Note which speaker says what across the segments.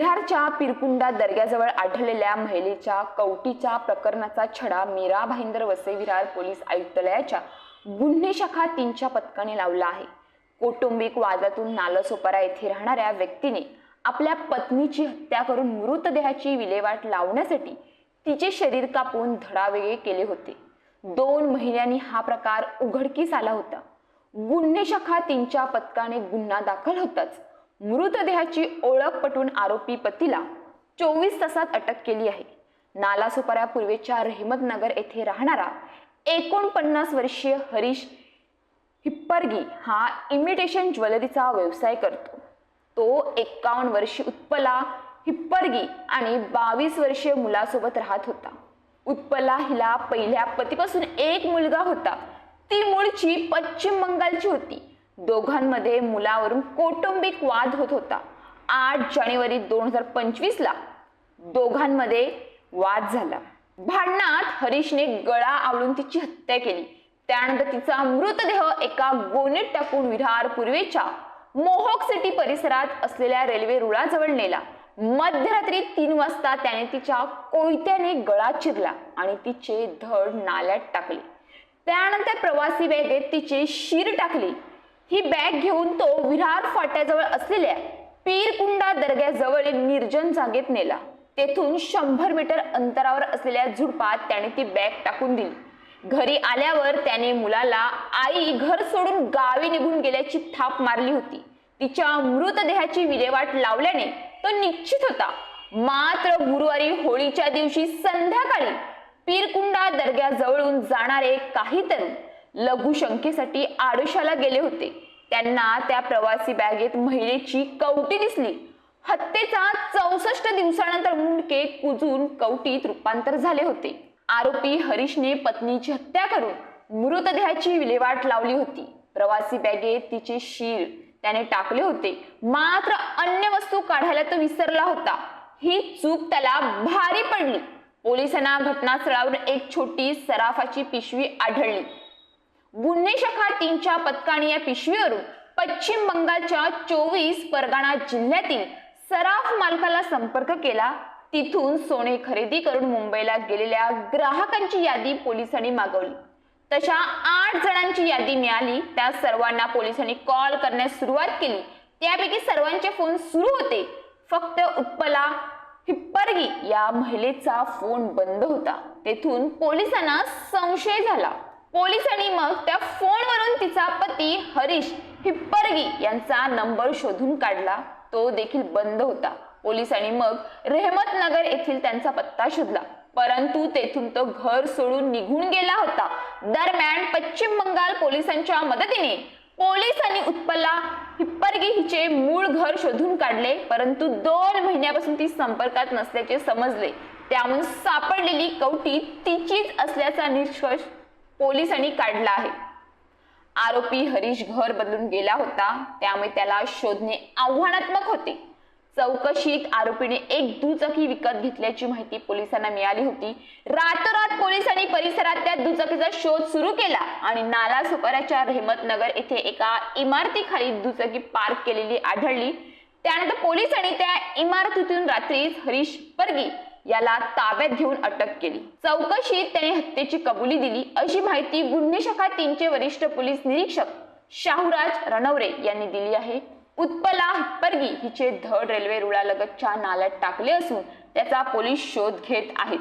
Speaker 1: विरारच्या पिरकुंडा दर्ग्याजवळ आढळलेल्या महिलेच्या कवटीच्या प्रकरणाचा छडा मीरा भाईंदर वसे विरार पोलीस आयुक्तालयाच्या गुन्हे शाखा तीनच्या पथकाने लावला आहे. कौटुंबिक वादातून नालसोपारा येथे राहणाऱ्या व्यक्तीने आपल्या पत्नीची हत्या करून मृतदेहाची विल्हेवाट लावण्यासाठी तिचे शरीर कापून धडावेगळे केले होते. दोन महिन्यांनी हा प्रकार उघडकीस आला होता. गुन्हे शाखा तीनच्या पथकाने गुन्हा दाखल होताच मृतदेहाची ओळख पटवून आरोपी पतीला चोवीस तासात अटक केली आहे. नालासोपारा पूर्वेच्या रहमतनगर येथे राहणारा एकोणपन्नास वर्षीय हरीश हिप्परगी हा इमिटेशन ज्वेलरीचा व्यवसाय करतो. तो एक्कावन्न वर्षीय उत्पला हिप्परगी आणि बावीस वर्षीय मुलासोबत राहत होता. उत्पला हिला पहिल्या पतीपासून एक मुलगा होता. ती मूळची पश्चिम बंगालची होती. दोघांमध्ये मुलावरून कौटुंबिक वाद होत होता. आठ जानेवारी दोन हजार पंचवीसला दोघांमध्ये वाद झाला. भांडणात हरीशने गळा आवळून तिची हत्या केली. त्यानंतर तिचा मृतदेह एका गोणीत टाकून विरार पूर्वेच्या मोहक सिटी परिसरात असलेल्या रेल्वे रुळाजवळ नेला. मध्यरात्री तीन वाजता त्याने तिच्या कोयत्याने गळा चिरला आणि तिचे धड नाल्यात टाकले. त्यानंतर प्रवासी बॅगेत तिचे शिर टाकली. ही बॅग घेऊन तो विरार फाट्याजवळ असलेल्या पीरकुंडा दर्ग्याजवळ निर्जन जागेत नेला. तेथून शंभर मीटर अंतरावर असलेल्या झुडपात त्याने ती बॅग टाकून दिली. घरी आल्यावर त्याने मुलाला आई घर सोडून गावी निघून गेल्याची थाप मारली होती. तिच्या मृतदेहाची विल्हेवाट लावल्याने तो निश्चित होता. मात्र गुरुवारी होळीच्या दिवशी संध्याकाळी पीरकुंडा दर्ग्याजवळून जाणारे काही तरुण लघुशंकेसाठी आडोशाला गेले होते. त्यांना त्या प्रवासी बॅगेत महिलेची कवटी दिसली. हत्येचा चौसष्ट दिवसानंतर मुंडके कुजून कवटीत रूपांतर झाले होते. आरोपी हरीशने पत्नीची हत्या करून मृतदेहाची विल्हेवाट लावली होती. प्रवासी बॅगेत तिचे शीर त्याने टाकले होते. मात्र अन्य वस्तू काढायला तो विसरला होता. ही चूक त्याला भारी पडली. पोलिसांना घटनास्थळावर एक छोटी सराफाची पिशवी आढळली. गुन्हे शाखा तीनच्या पथकाने या पिशवीवरून पश्चिम बंगालच्या चोवीस परगाणा जिल्ह्यातील सराफ मालकाला संपर्क केला. तिथून सोने खरेदी करून मुंबईला गेलेल्या ग्राहकांची यादी पोलिसांनी मागवली. तशा आठ जणांची यादी मिळाली. त्या सर्वांना पोलिसांनी कॉल करण्यास सुरुवात केली. त्यापैकी सर्वांचे फोन सुरू होते. फक्त उत्पला हिप्परगी या महिलेचा फोन बंद होता. तेथून पोलिसांना संशय झाला. पोलिसांनी मग त्या फोनवरून तिचा पती हरीश हिप्परगी यांचा नंबर शोधून काढला. तो देखील बंद होता. पोलिसांनी मग रेहमतनगर येथील त्यांचा पत्ता शोधला. परंतु तेथून तो घर सोडून निघून गेला होता. दरम्यान पश्चिम बंगाल पोलिसांच्या मदतीने पोलिसांनी उत्पला हिप्परगी हिचे मूळ घर शोधून काढले. परंतु दोन महिन्यापासून ती संपर्कात नसल्याचे समजले. त्यामुळे सापडलेली कवटी तिचीच असल्याचा निष्कर्ष पोलिसांनी काढला आहे. आरोपी हरीश घर बदलून गेला होता. त्यामुळे त्याला शोधणे आव्हानात्मक होते. चौकशीत आरोपीने एक दुचाकी विकत घेतल्याची माहिती पोलिसांना मिळाली होती. रातोरात पोलिसांनी परिसरात त्या दुचाकीचा शोध सुरू केला आणि नाला सुपाऱ्याच्या रेहमतनगर येथे एका इमारतीखाली दुचाकी पार्क केलेली आढळली. त्यानंतर पोलिसांनी त्या इमारतीतून रात्रीच हरीश परगी याला ताब्यात घेऊन अटक केली. चौकशीत त्याने हत्येची कबुली दिली. अशी माहिती गुन्हे शाखा तीनचे वरिष्ठ पोलीस निरीक्षक शाहूराज रणवरे यांनी दिली आहे. उत्पला हिप्परगी हिचे धड रेल्वे रुळालगतच्या नाल्यात टाकले असून त्याचा पोलीस शोध घेत आहेत.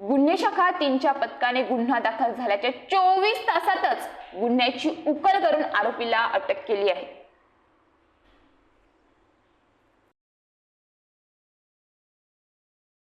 Speaker 1: गुन्हे शाखा तीनच्या पथकाने गुन्हा दाखल झाल्याच्या चोवीस तासातच गुन्ह्याची उकल करून आरोपीला अटक केली आहे.